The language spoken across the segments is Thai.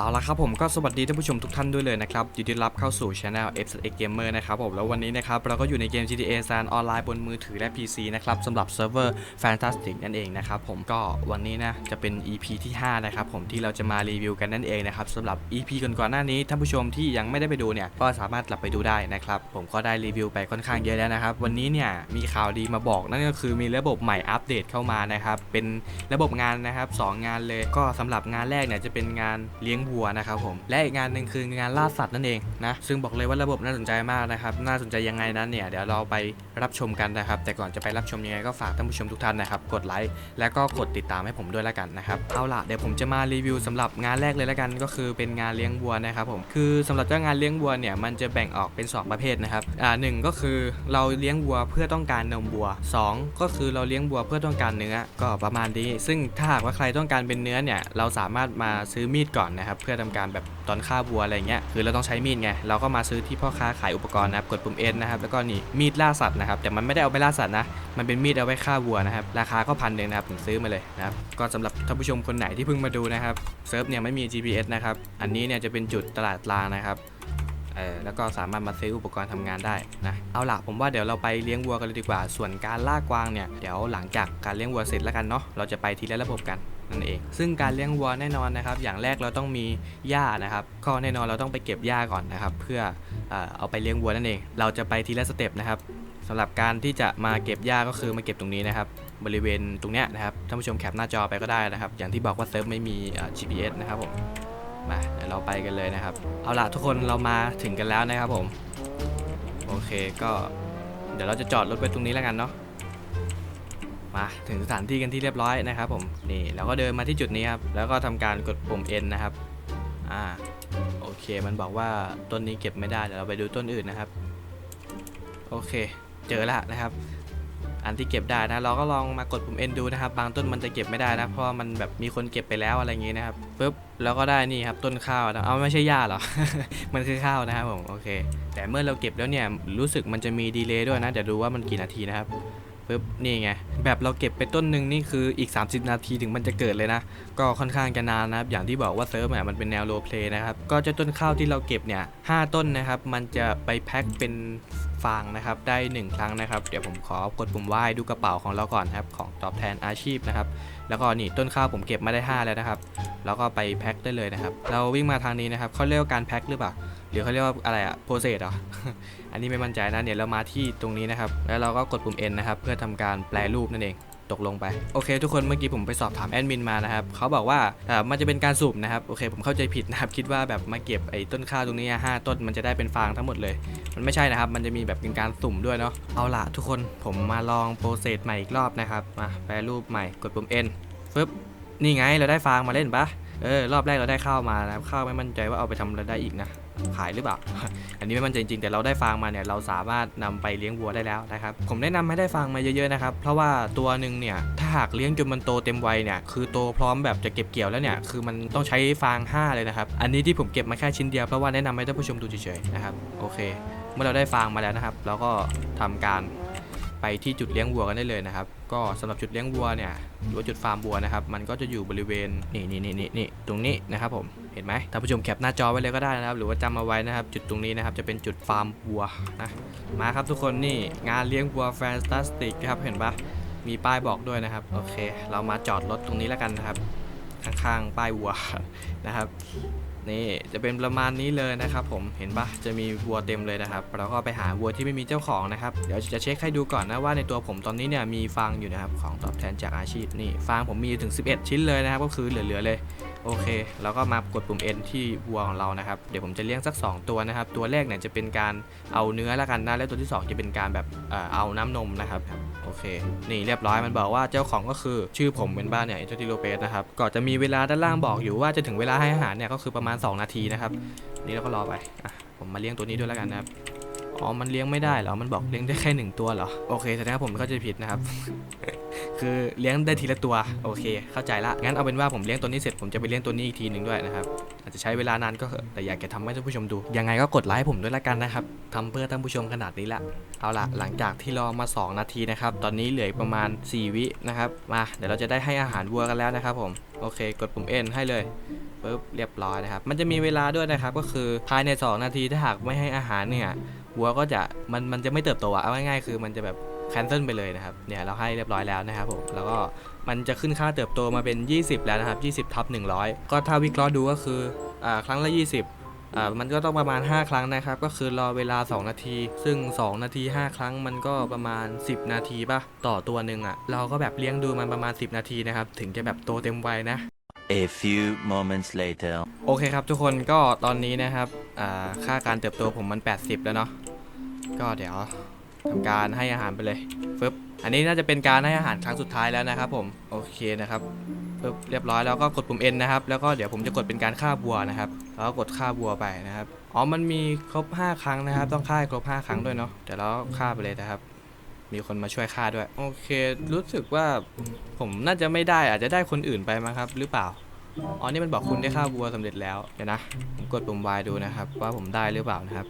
เอาละครับผมก็สวัสดีท่านผู้ชมทุกท่านด้วยเลยนะครับยินดีรับเข้าสู่ช anel f x Gamer นะครับผมแล้ววันนี้นะครับเราก็อยู่ในเกม GTA San ออนไลน์บนมือถือและ PC นะครับสำหรับเซิร์ฟเวอร์ Fantastic นั่นเองนะครับผมก็วันนี้นะจะเป็น EP ที่ 5 นะครับผมที่เราจะมารีวิวกันนั่นเองนะครับสำหรับ EP ก่อนๆหน้านี้ท่านผู้ชมที่ยังไม่ได้ไปดูเนี่ยก็สามารถกลับไปดูได้นะครับผมก็ได้รีวิวไปค่อนข้างเยอะแล้วนะครับวันนี้เนี่ยมีข่าวดีมาบอกนั่นก็คือมีระบบใหม่อัปเดตเข้ามานะครับเป็นระบบงานนะครับสองานเลยก็สำหรับงานแรกเนี่ยจะเป็นงานเลี้ยงวัวนะครับผม และอีกงานหนึ่งคืองานล่าสัตว์นั่นเองนะ ซึ่งบอกเลยว่าระบบน่าสนใจมากนะครับ น่าสนใจยังไงนั้นเนี่ย เดี๋ยวเราไปรับชมกันนะครับ แต่ก่อนจะไปรับชมยังไงก็ฝากท่านผู้ชมทุกท่านนะครับ กดไลค์ แล้วก็กดติดตามให้ผมด้วยแล้วกันนะครับ เอาล่ะ เดี๋ยวผมจะมารีวิวสำหรับงานแรกเลยแล้วกัน ก็คือเป็นงานเลี้ยงวัวนะครับผม คือสำหรับเจ้างานเลี้ยงวัวเนี่ย มันจะแบ่งออกเป็น 2 ประเภทนะครับ อ่าหนึ่งก็คือเราเลี้ยงวัวเพื่อต้องการนมวัวสองก็คือเราเลี้ยงวัวเพื่อต้องการเนื้อ ก็ประมาณนี้ ซึ่งถ้าหากว่าใครต้องการเป็นเนื้อเนี่ย เราสามารถมาซื้อมีดก่อนนะครับเพื่อทำการแบบตอนฆ่าวัวอะไรเงี้ยคือเราต้องใช้มีดไงเราก็มาซื้อที่พ่อค้าขายอุปกรณ์นะครับกดปุ่มเอ็นนะครับแล้วก็นี่มีดล่าสัตว์นะครับแต่มันไม่ได้เอาไปล่าสัตว์นะมันเป็นมีดเอาไว้ฆ่าวัวนะครับราคาก็พันหนึ่งนะครับผมซื้อมาเลยนะครับก็สำหรับท่านผู้ชมคนไหนที่เพิ่งมาดูนะครับเซิร์ฟเนี่ยไม่มี GPS นะครับอันนี้เนี่ยจะเป็นจุดตลาดลางนะครับเออแล้วก็สามารถมาซื้ออุปกรณ์ทำงานได้นะเอาล่ะผมว่าเดี๋ยวเราไปเลี้ยงวัวกันเลยดีกว่า ส่วนการล่ากวางเนี่ยเดี๋ยวหลังจากการเลี้ยงวัวเสร็จแล้วกันเนาะเราจะไปทีละระบบกัน นั่นเอง ซึ่งการเลี้ยงวัวแน่นอนนะครับ อย่างแรกเราต้องมีหญ้านะครับ ก็แน่นอนเราต้องไปเก็บหญ้าก่อนนะครับ เพื่อเอาไปเลี้ยงวัวนั่นเอง เราจะไปทีละสเต็ปนะครับสำหรับการที่จะมาเก็บหญ้าก็คือมาเก็บตรงนี้นะครับบริเวณตรงเนี้ยนะครับท่านผู้ชมแคปหน้าจอไปก็ได้นะครับ อย่างที่บอกว่าเซิร์ฟไม่มี GPS นะครับผมมาเดี๋ยวเราไปกันเลยนะครับ เอาล่ะทุกคนเรามาถึงกันแล้วนะครับผม โอเคก็เดี๋ยวเราจะจอดรถไว้ตรงนี้แล้วกันเนาะ มาถึงสถานที่กันที่เรียบร้อยนะครับผมนี่เราก็เดินมาที่จุดนี้ครับแล้วก็ทำการกดปุ่ม N นะครับอ่าโอเคมันบอกว่าต้นนี้เก็บไม่ได้เดี๋ยวเราไปดูต้นอื่นนะครับ โอเค เจอแล้วนะครับ อันที่เก็บได้นะเราก็ลองมากดปุ่ม N ดูนะครับ บางต้นมันจะเก็บไม่ได้นะเพราะมันแบบมีคนเก็บไปแล้วอะไรอย่างงี้นะครับปุ๊บแล้วก็ได้นี่ครับต้นข้าวนะเอาไม่ใช่หญ้าเหรอ มันคือข้าวนะครับผมโอเค แต่เมื่อเราเก็บแล้วเนี่ยรู้สึกมันจะมีดีเลย์ด้วยนะเดี๋ยวดูว่ามันกี่นาทีนะครับ ปุ๊บนี่ไงแบบเราเก็บไปต้นหนึ่งนี่คืออีก 30 นาทีถึงมันจะเกิดเลยนะ ก็ค่อนข้างจะนานนะครับอย่างที่บอกว่าเซิร์ฟเนี่ยมันเป็นแนวโรเพลย์นะครับก็จะต้นข้าวที่เราเก็บเนี่ยห้าต้นนะครับมันจะไปแพ็คเป็น ฟางนะครับได้ 1 ครั้งนะครับ เดี๋ยวผมขอกดปุ่มไหว้ดูกระเป๋าของเราก่อนครับของตอบแทนอาชีพนะครับ แล้วก็นี่ต้นข้าวผมเก็บมาได้ 5 แล้วนะครับ แล้วก็ไปแพ็คได้เลยนะครับ เราวิ่งมาทางนี้นะครับเขาเรียกว่าการแพ็คหรือเปล่าหรือเขาเรียกว่าอะไรอะโปรเซสเหรอ อันนี้ไม่มั่นใจนะ เดี๋ยวเรามาที่ตรงนี้นะครับ แล้วเราก็กดปุ่ม N นะครับ เพื่อทำการแปลรูปนั่นเอง ตกลงไป โอเค ทุกคนเมื่อกี้ผมไปสอบถามแอดมินมานะครับเขาบอกว่าอ่อมันจะเป็นการสุ่มนะครับโอเค ผมเข้าใจผิดนะครับคิดว่าแบบมาเก็บไอ้ต้นข้าวตรงนี้ห้าต้นมันจะได้เป็นฟางทั้งหมดเลย มันไม่ใช่นะครับ มันจะมีแบบเป็นการสุ่มด้วยเนาะเอาละทุกคนผมมาลองโปรเซสใหม่อีกรอบนะครับมาแปลรูปใหม่กดปุ่ม N ฟึบนี่ไงเราได้ฟางมาเล่นปะเออรอบแรกเราได้ข้าวมานะครับข้าวไม่มั่นใจว่าเอาไปทำอะไรได้อีกนะ ขายหรือเปล่า อันนี้ไม่มั่นใจจริงแต่เราได้ฟางมาเนี่ยเราสามารถนำไปเลี้ยงวัวได้แล้วนะครับ ผมแนะนำให้ได้ฟางมาเยอะๆนะครับ เพราะว่าตัวหนึ่งเนี่ยถ้าหากเลี้ยงจนมันโตเต็มวัยเนี่ยคือโตพร้อมแบบจะเก็บเกี่ยวแล้วเนี่ยคือมันต้องใช้ฟาง 5 เลยนะครับ อันนี้ที่ผมเก็บมาแค่ชิ้นเดียวเพราะว่าแนะนำให้ท่านผู้ชมดูเฉยๆนะครับ โอเค เมื่อเราได้ฟางมาแล้วนะครับ เราก็ทำการไปที่จุดเลี้ยงวัวกันได้เลยนะครับ ก็สำหรับจุดเลี้ยงวัวเนี่ยหรือว่าจุดฟาร์มวัวนะครับ มันก็จะอยู่บริเวณนี่นี่นี่นี่นี่ตรงนี้นะครับผม เห็นไหมท่านผู้ชมแคปหน้าจอไว้เลยก็ได้นะครับ หรือว่าจำเอาไว้นะครับ จุดตรงนี้นะครับจะเป็นจุดฟาร์มวัวนะมาครับทุกคนนี่งานเลี้ยงวัวแฟนตาสติกครับเห็นปะมีป้ายบอกด้วยนะครับโอเค เรามาจอดรถตรงนี้แล้วกันนะครับข้างๆป้ายวัวนะครับนี่จะเป็นประมาณนี้เลยนะครับ ผมเห็นปะจะมีวัวเต็มเลยนะครับ เราก็ไปหาวัวที่ไม่มีเจ้าของนะครับเดี๋ยวจะเช็คให้ดูก่อนนะว่าในตัวผมตอนนี้เนี่ยมีฟางอยู่นะครับของตอบแทนจากอาชีพนี่ฟางผมมีถึง 11 ชิ้นเลยนะครับ ก็คือเหลือๆเลย โอเคเราก็มากดปุ่ม N ที่วัวของเรานะครับ เดี๋ยวผมจะเลี้ยงสัก 2 ตัวนะครับ ตัวแรกเนี่ยจะเป็นการเอาเนื้อละกันนะ แล้วตัวที่ 2 จะเป็นการแบบเอาน้ำนมนะครับ โอเค นี่เรียบร้อย มันบอกว่าเจ้าของก็คือชื่อผมเป็นบ้านเนี่ยเอทติโลเปสนะครับ ก็จะมีเวลาด้านล่างบอกอยู่ว่าจะถึงเวลาให้อาหารเนี่ยก็คือประมาณ 2 นาทีนะครับ นี่เราก็รอไปอผมมาเลี้ยงตัวนี้ด้วยแล้วกันนะครับ อ๋อ มันเลี้ยงไม่ได้เหรอ มันบอกเลี้ยงได้แค่หนึ่งตัวเหรอ โอเคแสดงว่าผมเข้าใจผิดนะครับ คือเลี้ยงได้ทีละตัว โอเค เข้าใจละ งั้นเอาเป็นว่าผมเลี้ยงตัวนี้เสร็จ ผมจะไปเลี้ยงตัวนี้อีกทีหนึ่งด้วยนะครับ อาจจะใช้เวลานานก็เถอะ แต่อยากจะทำให้ท่านผู้ชมดู ยังไงก็กดไลค์ผมด้วยละกันนะครับทำเพื่อท่านผู้ชมขนาดนี้ละ เอาละหลังจากที่รอมา 2 นาทีนะครับ ตอนนี้เหลืออีกประมาณ 4 วินะครับ มา เดี๋ยวเราจะได้ให้อาหารวัวกันแล้วนะครับ ผม โอเค กดปุ่ม N ให้เลยปุ๊บเรียบร้อยนะครับ มันจะมีเวลาด้วยนะครับ ก็คือภายใน 2 นาทีถ้าหากไม่ให้อาหารเนี่ย วัวก็จะมันมันจะไม่เติบโตอะเอาง่ายๆคือมันจะแบบแคนเซิลไปเลยนะครับเนี่ยเราให้เรียบร้อยแล้วนะครับผมแล้วก็มันจะขึ้นค่าเติบโตมาเป็น 20 แล้วนะครับ20ทับ100 ก็ถ้าวิเคราะห์ดูก็คืออ่าครั้งละ 20อ่ามันก็ต้องประมาณ 5 ครั้งนะครับ ก็คือรอเวลา 2 นาที ซึ่ง 2 นาที 5 ครั้งมันก็ประมาณ 10 นาทีป่ะ ต่อตัวหนึ่งอะ่ะ เราก็แบบเลี้ยงดูมันประมาณ 10 นาทีนะครับ ถึงจะแบบโตเต็มวัยนะ A few moments later. โอเคครับทุกคนก็ตอนนี้นะครับค่าการเติบโตผมมัน 80 แล้วเนาะก็เดี๋ยวทำการให้อาหารไปเลยฟึบอันนี้น่าจะเป็นการให้อาหารครั้งสุดท้ายแล้วนะครับผมโอเคนะครับฟึบเรียบร้อยแล้วก็กดปุ่ม N นะครับแล้วก็เดี๋ยวผมจะกดเป็นการฆ่าบัวนะครับแล้วก็กดฆ่าบัวไปนะครับอ๋อมันมีครบ 5 ครั้งนะครับ ต้องฆ่าครบ 5 ครั้งด้วยเนาะเดี๋ยวเราฆ่าไปเลยนะครับ มีคนมาช่วยฆ่าด้วย โอเค รู้สึกว่าผมน่าจะไม่ได้อาจจะได้คนอื่นไปมั้งครับ หรือเปล่าอ๋อนี่มันบอกคุณได้ฆ่าวัวสำเร็จแล้วเดี๋ยวนะผมกดปุ่ม Y ดูนะครับ ว่าผมได้หรือเปล่านะครับ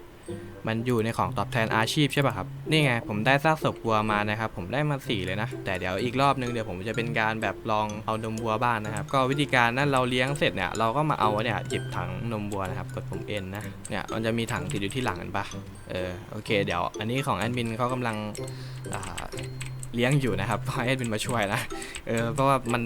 มันอยู่ในของตอบแทนอาชีพใช่ป่ะครับ นี่ไงผมได้ซากศพวัวมานะครับ ผมได้มาสี่เลยนะ แต่เดี๋ยวอีกรอบนึงเดี๋ยวผมจะเป็นการแบบลองเอานมวัวบ้างนะครับ ก็วิธีการนั้นเราเลี้ยงเสร็จเนี่ยเราก็มาเอาเนี่ยหยิบถังนมวัวนะครับ กดปุ่ม N นะ เนี่ยมันจะมีถังติดอยู่ที่หลังกันปะเออโอเค เดี๋ยวอันนี้ของแอดมินเขากำลังเลี้ยงอยู่นะครับให้แอดมินมาช่วยนะเออเพราะว่ามัน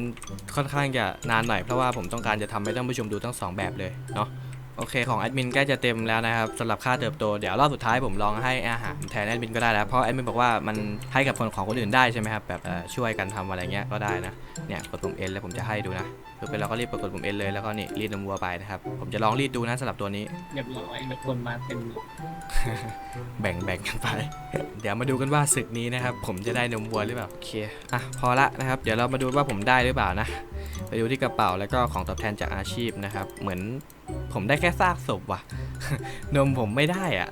ค่อนข้างจะนานหน่อยเพราะว่าผมต้องการจะทำให้ท่านผู้ชมดูทั้งสองแบบเลยเนาะ โอเคของแอดมินใกล้จะเต็มแล้วนะครับสำหรับค่าเติบโตเดี๋ยวรอบสุดท้ายผมลองให้อาหารแทนแอดมินก็ได้แล้วเพราะแอดมินบอกว่ามันให้กับคนของคนอื่นได้ใช่ไหมครับแบบเอ่อช่วยกันทำอะไรเงี้ยก็ได้นะเนี่ยกดปุ่ม N แล้วผมจะให้ดูนะคือเป็นเราก็รีบกดปุ่ม N เลยแล้วก็นี่รีดนมวัวไปนะครับผมจะลองรีดดูนะสำหรับตัวนี้เรียบร้อยมีคนมาเต็มเลยแบ่งแบ่งกันไป เดี๋ยวมาดูกันว่าศึกนี้นะครับผมจะได้นมวัวหรือเปล่าโอเคอะพอละนะครับเดี๋ยวเรามาดูว่าผมได้หรือเปล่านะ ไปดูที่กระเป๋าแล้วก็ของตอบแทนจากอาชีพนะครับ เหมือนผมได้แค่ซากศพว่ะ นมผมไม่ได้อะ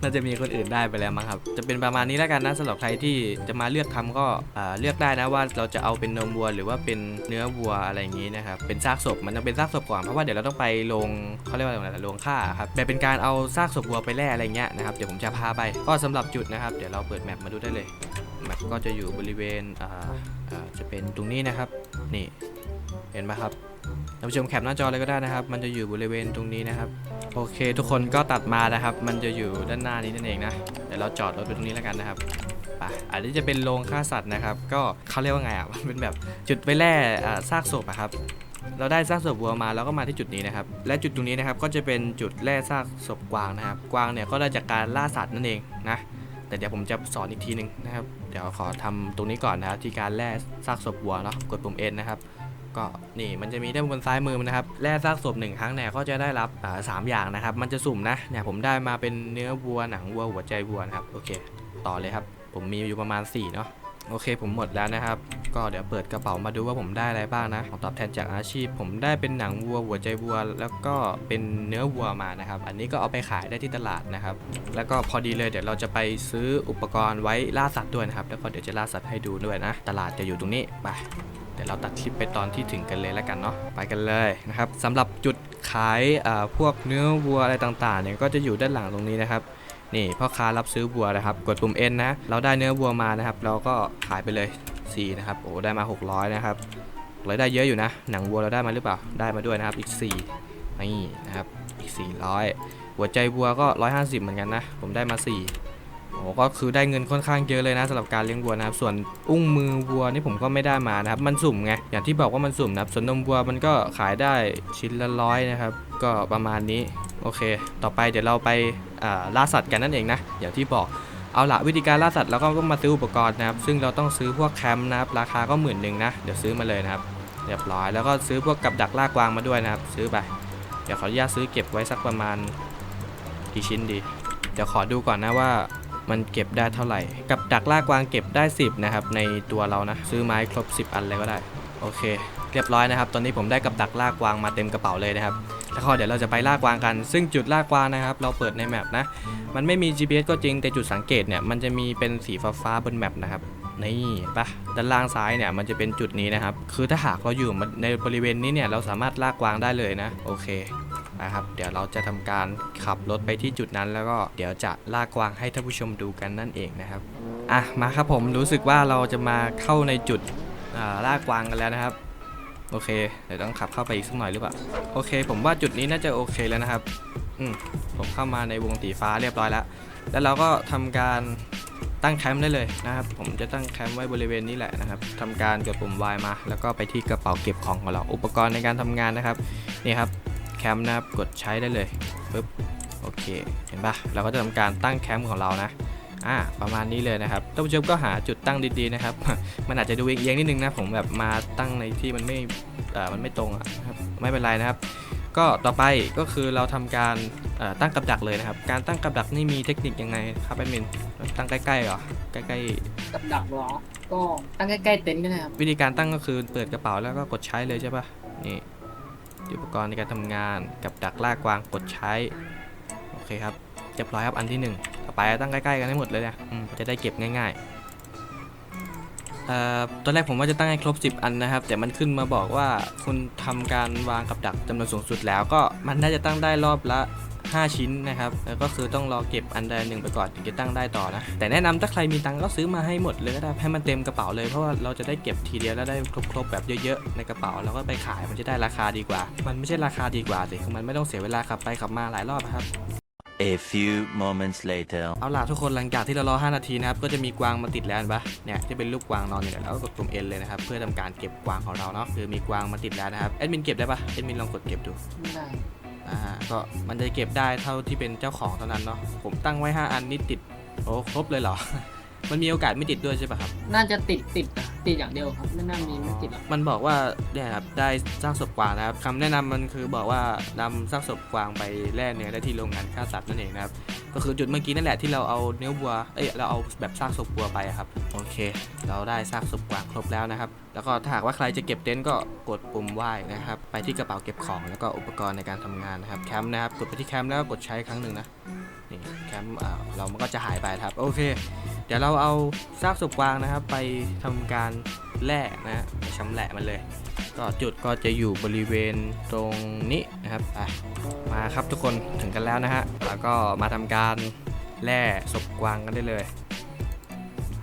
น่าจะมีคนอื่นได้ไปแล้วมั้งครับ จะเป็นประมาณนี้แล้วกันนะสำหรับใครที่จะมาเลือกทำก็เลือกได้นะว่าเราจะเอาเป็นนมวัว หรือว่าเป็นเนื้อวัวอะไรอย่างนี้นะครับ เป็นซากศพมันจะเป็นซากศพก่อนเพราะว่าเดี๋ยวเราต้องไปลงเขาเรียกว่าอะไรลงฆ่าครับแบบเป็นการเอาซากศพวัวไปแล่อะไรเงี้ยนะครับเดี๋ยวผมจะพาไปก็สำหรับจุดนะครับ เดี๋ยวเราเปิดแมปมาดูได้เลย แมปก็จะอยู่บริเวณอ่าจะเป็นตรงนี้นะครับ นี่เห็นไหมครับท่านผู้ชมแคปหน้าจอเลยก็ได้นะครับ มันจะอยู่บริเวณตรงนี้นะครับ โอเค ทุกคนก็ตัดมานะครับ มันจะอยู่ด้านหน้านี้นั่นเองนะเดี๋ยวเราจอดรถไว้ตรงนี้แล้วกันนะครับไปอันนี้จะเป็นโรงฆ่าสัตว์นะครับ ก็เขาเรียกว่าไงอะ มันเป็นแบบจุดไปแล่ซากศพอะครับ เราได้ซากศพวัวมาเราก็มาที่จุดนี้นะครับ และจุดตรงนี้นะครับก็จะเป็นจุดแล่ซากศพกวางนะครับ กวางเนี่ยก็ได้จากการล่าสัตว์นั่นเองนะ แต่เดี๋ยวผมจะสอนอีกทีหนึ่งนะครับ เดี๋ยวขอทำตรงนี้ก่อนนะครับที่การแล่ซากศพวัวเนาะกดปุ่ม N นะครับก็นี่มันจะมีด้านบนซ้ายมือมันนะครับแล่ซากศพหนึ่งครั้งเนี่ยก็จะได้รับสามอย่างนะครับ มันจะสุ่มนะเนี่ยผมได้มาเป็นเนื้อวัวหนังวัวหัวใจวัวนะครับโอเค ต่อเลยครับ ผมมีอยู่ประมาณ4เนาะ โอเคผมหมดแล้วนะครับ ก็เดี๋ยวเปิดกระเป๋ามาดูว่าผมได้อะไรบ้างนะของตอบแทนจากอาชีพ ผมได้เป็นหนังวัวหัวใจวัว แล้วก็เป็นเนื้อวัวมานะครับ อันนี้ก็เอาไปขายได้ที่ตลาดนะครับ แล้วก็พอดีเลยเดี๋ยวเราจะไปซื้ออุปกรณ์ไว้ล่าสัตว์ด้วยนะครับ แล้วก็เดี๋ยวจะล่าสัตว์ให้ดูด้วยนะ ตลาดจะอยู่ตรงนี้ไปเดี๋ยวเราตัดคลิปไปตอนที่ถึงกันเลยแล้วกันเนาะไปกันเลยนะครับสำหรับจุดขายอ่าพวกเนื้อวัวอะไรต่างๆเนี่ยก็จะอยู่ด้านหลังตรงนี้นะครับ นี่พ่อค้ารับซื้อวัวนะครับ กดปุ่ม N นะ เราได้เนื้อวัวมานะครับ เราก็ขายไปเลย4นะครับ โอ้ ได้มา 600 นะครับเราได้เยอะอยู่นะ หนังวัวเราได้มาหรือเปล่า ได้มาด้วยนะครับ อีก 4 นี่นะครับ อีก 400 หัวใจวัวก็ 150 เหมือนกันนะ ผมได้มา 4 โอ้ ก็คือได้เงินค่อนข้างเยอะเลยนะสำหรับการเลี้ยงวัวนะครับ ส่วนอุ้งมือวัวนี่ผมก็ไม่ได้มานะครับ มันสุ่มไง อย่างที่บอกว่ามันสุ่มนะครับส่วนนมวัวมันก็ขายได้ชิ้นละร้อยนะครับ ก็ประมาณนี้ โอเค ต่อไปเดี๋ยวเราไป ล่าสัตว์กันนั่นเองนะอย่างที่บอกเอาละวิธีการล่าสัตว์เราก็ต้องมาซื้ออุปกรณ์นะครับ ซึ่งเราต้องซื้อพวกแคมป์นะครับ ราคาก็หมื่นหนึ่งนะเดี๋ยวซื้อมาเลยนะครับเรียบร้อยแล้วก็ซื้อพวกกับดักล่ากวางมาด้วยนะครับ ซื้อไปเดี๋ยวขออนุญาตซื้อเก็บไว้สักประมาณกี่ชิ้นดี เดี๋ยวขอดูก่อนนะว่ามันเก็บได้เท่าไหร่ กับดักล่ากวางเก็บได้ 10 นะครับ ในตัวเรานะ ซื้อไม้ครบ 10 อันเลยก็ได้ โอเค เรียบร้อยนะครับ ตอนนี้ผมได้กับดักลากวางมาเต็มกระเป๋าเลยนะครับ แล้วก็เดี๋ยวเราจะไปลากวางกัน ซึ่งจุดลากวางนะครับ เราเปิดในแมปนะ มันไม่มี GPS ก็จริง แต่จุดสังเกตเนี่ย มันจะมีเป็นสีฟ้าๆบนแมปนะครับ นี่ปะด้านล่างซ้ายเนี่ย มันจะเป็นจุดนี้นะครับ คือถ้าหากเราอยู่ในบริเวณนี้เนี่ย เราสามารถลากกวางได้เลยนะ โอเคนะครับ เดี๋ยวเราจะทำการขับรถไปที่จุดนั้น แล้วก็เดี๋ยวจะลากกวางให้ท่านผู้ชมดูกันนั่นเองนะครับ อะ มาครับผม รู้สึกว่าเราจะมาเข้าในจุด ลากวางกันแล้วนะครับ โอเคเดี๋ยวต้องขับเข้าไปอีกสักหน่อยหรือเปล่าโอเค ผมว่าจุดนี้น่าจะโอเคแล้วนะครับอืมผมเข้ามาในวงสีฟ้าเรียบร้อยแล้ว แล้วเราก็ทำการตั้งแคมป์ได้เลยนะครับ ผมจะตั้งแคมป์ไว้บริเวณนี้แหละนะครับทำการกดปุ่ม Y มา แล้วก็ไปที่กระเป๋าเก็บของของเรา อุปกรณ์ในการทำงานนะครับ นี่ครับ แคมป์นะครับ กดใช้ได้เลยปึ๊บ โอเค เห็นปะเราก็จะทำการตั้งแคมป์ของเรานะ อ่าประมาณนี้เลยนะครับท่านผู้ชมก็หาจุดตั้งดีๆนะครับ มันอาจจะดูเอียงนิดนึงนะผมแบบมาตั้งในที่มันไม่อ่ามันไม่ตรงอะครับไม่เป็นไรนะครับ ก็ต่อไปก็คือเราทำการตั้งกับดักเลยนะครับ การตั้งกับดักนี่มีเทคนิคยังไงครับไอดมินตั้งใกล้ๆเหรอใกล้ๆกับดักเหรอก็ตั้งใกล้ๆเต็นท์ก็ได้ครับวิธีการตั้งก็คือเปิดกระเป๋าแล้วก็กดใช้เลยใช่ปะนี่อุปกรณ์ในการทำงานกับดักล่ากวางกดใช้โอเคครับเรียบร้อยครับอันที่1 ลาตั้งใกล้ๆกันให้หมดเลยนะจะได้เก็บง่ายๆตอนแรกผมว่าจะตั้งให้ครบ 10 อันนะครับ แต่มันขึ้นมาบอกว่าคุณทำการวางกับดักจำนวนสูงสุดแล้ว ก็มันน่าจะตั้งได้รอบละ5 ชิ้นนะครับแล้วก็คือต้องรอเก็บอันใดหนึ่งไปก่อนถึงจะตั้งได้ต่อนะ แต่แนะนำถ้าใครมีตังก็ซื้อมาให้หมดเลยก็ได้ให้มันเต็มกระเป๋าเลยเพราะว่าเราจะได้เก็บทีเดียวแล้วได้ครบๆแบบเยอะๆในกระเป๋าแล้วก็ไปขายมันจะได้ราคาดีกว่า มันไม่ใช่ราคาดีกว่าสิมันไม่ต้องเสียเวลาขับไปขับมาหลายรอบครับ A few moments later. เอาล่ะทุกคนหลังจากที่เรารอ 5 นาทีนะครับ ก็จะมีกวางมาติดแล้วเห็นปะเนี่ยที่เป็นรูปกวางนอนอยู่เนี่ยแล้วก็กดปุ่ม N เลยนะครับ เพื่อทำการเก็บกวางของเราเนาะคือมีกวางมาติดแล้วนะครับแอดมินเก็บได้ปะแอดมินลองกดเก็บดูไม่ได้อ่าก็มันจะเก็บได้เท่าที่เป็นเจ้าของเท่านั้นเนาะผมตั้งไว้ 5 อันนี่ติดโอ้ครบเลยเหรอ มันมีโอกาสไม่ติดด้วยใช่ปะครับ น่าจะติดติดอะติดอย่างเดียวครับ ไม่น่ามีไม่ติดหรอกมันบอกว่าเนี่ยครับได้ซากศพกวางนะครับคำแนะนำมันคือบอกว่านำซากศพกวางไปแล่เนื้อได้ที่โรงงานฆ่าสัตว์นั่นเองนะครับ ก็คือจุดเมื่อกี้นั่นแหละที่เราเอาเนื้อวัว เอ้ยเราเอาแบบซากศพวัวไปอะครับ โอเค เราได้ซากศพกวางครบแล้วนะครับ แล้วก็ถ้าหากว่าใครจะเก็บเต็นท์ก็กดปุ่มไหว้นะครับ ไปที่กระเป๋าเก็บของแล้วก็อุปกรณ์ในการทำงานนะครับ แคมป์นะครับ กดไปที่แคมป์แล้วก็กดใช้ครั้งหนึ่งนะ นี่แคมป์อ่าเรามันก็จะหายไปครับ โอเคเดี๋ยวเราเอาซากศพกวางนะครับ ไปทำการแล่นะฮะไปชำแหละมันเลย ก็จุดก็จะอยู่บริเวณตรงนี้นะครับมาครับทุกคนถึงกันแล้วนะฮะแล้วก็มาทำการแล่ศพกวางกันได้เลย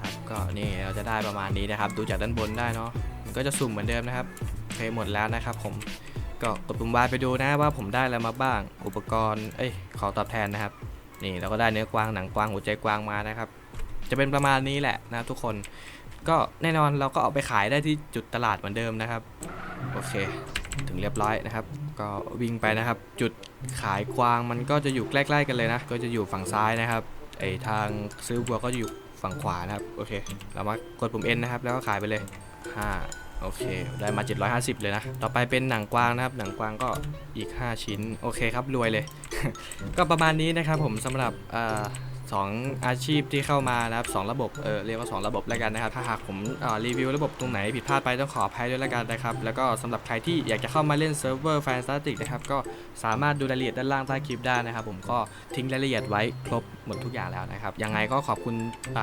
ครับก็นี่เราจะได้ประมาณนี้นะครับ ดูจากด้านบนได้เนาะมันก็จะสุ่มเหมือนเดิมนะครับเคหมดแล้วนะครับ ผมก็กดปุ่มวายไปดูนะว่าผมได้อะไรมาบ้าง อุปกรณ์เอ้ยขอตอบแทนนะครับนี่เราก็ได้เนื้อกวางหนังกวางหัวใจกวางมานะครับ จะเป็นประมาณนี้แหละนะทุกคน ก็แน่นอนเราก็เอาไปขายได้ที่จุดตลาดเหมือนเดิมนะครับ โอเค ถึงเรียบร้อยนะครับ ก็วิ่งไปนะครับ จุดขายกวางมันก็จะอยู่ใกล้ๆกันเลยนะ ก็จะอยู่ฝั่งซ้ายนะครับไอทางซื้อวัวก็อยู่ฝั่งขวานะครับ โอเค เรามากดปุ่ม N นะครับ แล้วก็ขายไปเลย 5โอเค ได้มา 750 เลยนะ ต่อไปเป็นหนังกวางนะครับ หนังกวางก็อีก 5 ชิ้น โอเคครับ รวยเลย ก็ประมาณนี้นะครับผมสำหรับ เอ่อสองอาชีพที่เข้ามานะครับสองระบบเออเรียกว่า 2 ระบบแล้วกันนะครับ ถ้าหากผมรีวิวระบบตรงไหนผิดพลาดไปต้องขออภัยด้วยแล้วกันนะครับ แล้วก็สำหรับใครที่อยากจะเข้ามาเล่นเซิร์ฟเวอร์แฟนตาติกนะครับก็สามารถดูรายละเอียดด้านล่างใต้คลิปได้นะครับ ผมก็ทิ้งรายละเอียดไว้ครบหมดทุกอย่างแล้วนะครับยังไงก็ขอบคุณ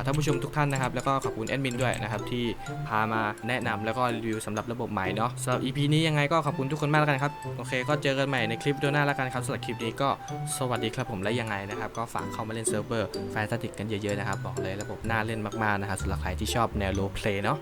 ท่านผู้ชมทุกท่านนะครับ แล้วก็ขอบคุณแอดมินด้วยนะครับที่พามาแนะนำแล้วก็รีวิวสำหรับระบบใหม่เนาะสำหรับ EP นี้ยังไงก็ขอบคุณทุกคนมากแล้วกันครับโอเค ก็เจอกันใหม่ในคลิปดีโอหน้าแล้วกันครับสำหรับคลิปนี้ก็สวัสดีครับผมและยังไงนะครับก็ฝากเข้ามาเล่นเซิร์ฟเวอร์แฟนตาติกกันเยอะๆนะครับ บอกเลยระบบน่าเล่นมากๆนะครับสำหรับใครที่ชอบแนวโรลเพลย์เนาะ